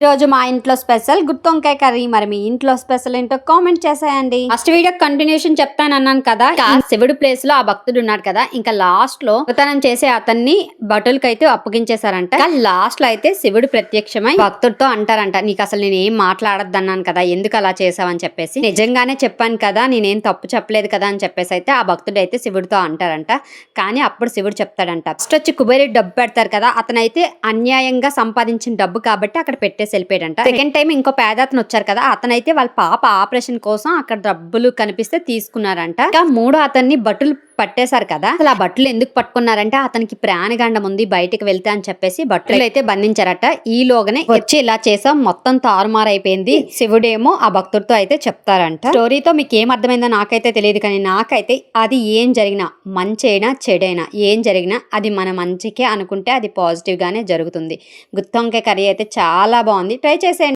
రోజు మా ఇంట్లో స్పెషల్ గుత్తొంకాయ కర్రీ. మరి మీ ఇంట్లో స్పెషల్ ఏంటో కామెంట్ చేసేయండి. ఫస్ట్ వీడియో కంటిన్యూషన్ చెప్తాను అన్నాను కదా శివుడు ప్లేస్లో ఆ భక్తుడు ఉన్నాడు కదా. ఇంకా లాస్ట్లో దొంగతనం చేసే అతన్ని భటులకైతే అప్పగించేశారంట. ఇంకా లాస్ట్లో అయితే శివుడు ప్రత్యక్షమై భక్తుడితో అంటారంట నీకు అసలు నేను ఏం మాట్లాడద్దు అన్నాను కదా. ఎందుకు అలా చేసావని చెప్పేసి. నిజంగానే చెప్పాను కదా. నేనేం తప్పు చెప్పలేదు కదా. అని చెప్పేసి అయితే ఆ భక్తుడు అయితే శివుడితో అంటారంట. కానీ అప్పుడు శివుడు చెప్తాడంట ఫస్ట్ వచ్చి కుబేరుడు డబ్బు పెడతారు కదా. అతనైతే అన్యాయంగా సంపాదించిన డబ్బు కాబట్టి అక్కడ పెట్టేసి వెళ్ళిపోయాడంట. సెకండ్ టైం ఇంకో పేద అతను వచ్చారు కదా అతనైతే వాళ్ళ పాప ఆపరేషన్ కోసం అక్కడ డబ్బులు కనిపిస్తే తీసుకున్నారంట. ఇంకా మూడో అతన్ని బట్టులు పట్టేశారు కదా? అసలు ఆ బట్టలు ఎందుకు పట్టుకున్నారంటే అతనికి ప్రాణగండం ఉంది బయటికి వెళ్తే అని చెప్పేసి బట్టలు అయితే బంధించారట. ఈలోగానే వచ్చి ఇలా చేసాం మొత్తం తారుమారైపోయింది. శివుడేమో ఆ భక్తుడితో అయితే చెప్తారంట. స్టోరీతో మీకు ఏం అర్థమైందో నాకైతే తెలియదు కానీ నాకైతే అది ఏం జరిగినా మంచైనా చెడైనా ఏం జరిగినా అది మన మంచికే అనుకుంటే అది పాజిటివ్ గానే జరుగుతుంది. గుత్తొంకాయ కర్రీ అయితే చాలా బాగుంది. ట్రై చేసేయండి.